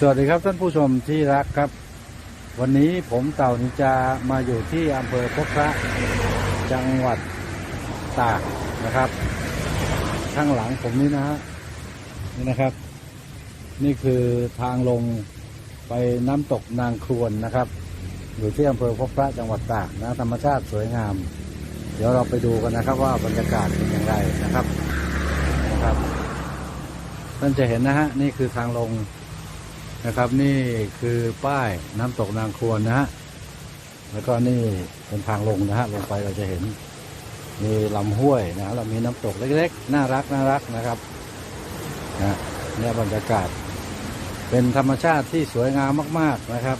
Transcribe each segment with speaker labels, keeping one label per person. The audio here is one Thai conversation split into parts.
Speaker 1: สวัสดีครับท่านผู้ชมที่รักครับ วันนี้ผมเต่านิจามาอยู่ที่อำเภอพบพระจังหวัดตากนะครับ ข้างหลังผมนี้นะฮะนี่นะครับ นี่คือทางลงไปน้ำตกนางครวนนะครับ อยู่ที่อำเภอพบพระจังหวัดตากนะธรรมชาติสวยงาม เดี๋ยวเราไปดูกันนะครับว่าบรรยากาศเป็นอย่างไรนะครับนะครับท่านจะเห็นนะฮะนี่คือทางลง นะครับ นี่คือป้ายน้ำตกนางควรนะฮะแล้วก็นี่เป็นทางลงนะฮะลงไปเราจะเห็น มีลำห้วยนะเรามีน้ำตกเล็กๆ น่ารักน่ารักนะครับนะเนี่ยบรรยากาศ เป็นธรรมชาติที่สวยงามมาก ๆนะครับ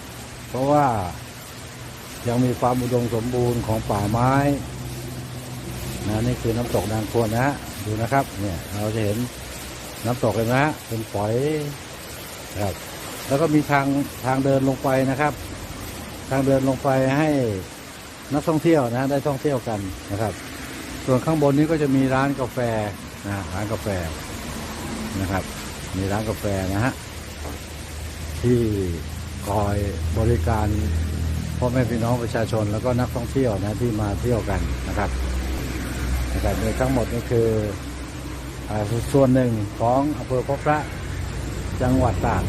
Speaker 1: เพราะว่ายังมีความอุดมสมบูรณ์ของป่าไม้นะนี่คือน้ำตกนางควรนะฮะดูนะครับ เนี่ยเราจะเห็นน้ำตกเลยนะฮะเป็นฝอยครับ แล้วก็มีทางทางเดินลงไปนะครับ ทางเดินลงไปให้นักท่องเที่ยวนะได้ท่องเที่ยวกันนะครับ ส่วนข้างบนนี้ก็จะมีร้านกาแฟนะร้านกาแฟนะครับ มีร้านกาแฟนะฮะที่คอยบริการพ่อแม่พี่น้องประชาชนแล้วก็นักท่องเที่ยวนะที่มาเที่ยวกันนะครับนะครับในทั้งหมดนี่คืออส่วนหนึ่งของอำเภอพบพระจังหวัดตาก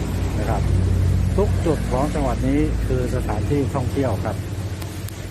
Speaker 1: ครับ ทุกจุดของจังหวัดนี้คือสถานที่ท่องเที่ยวครับ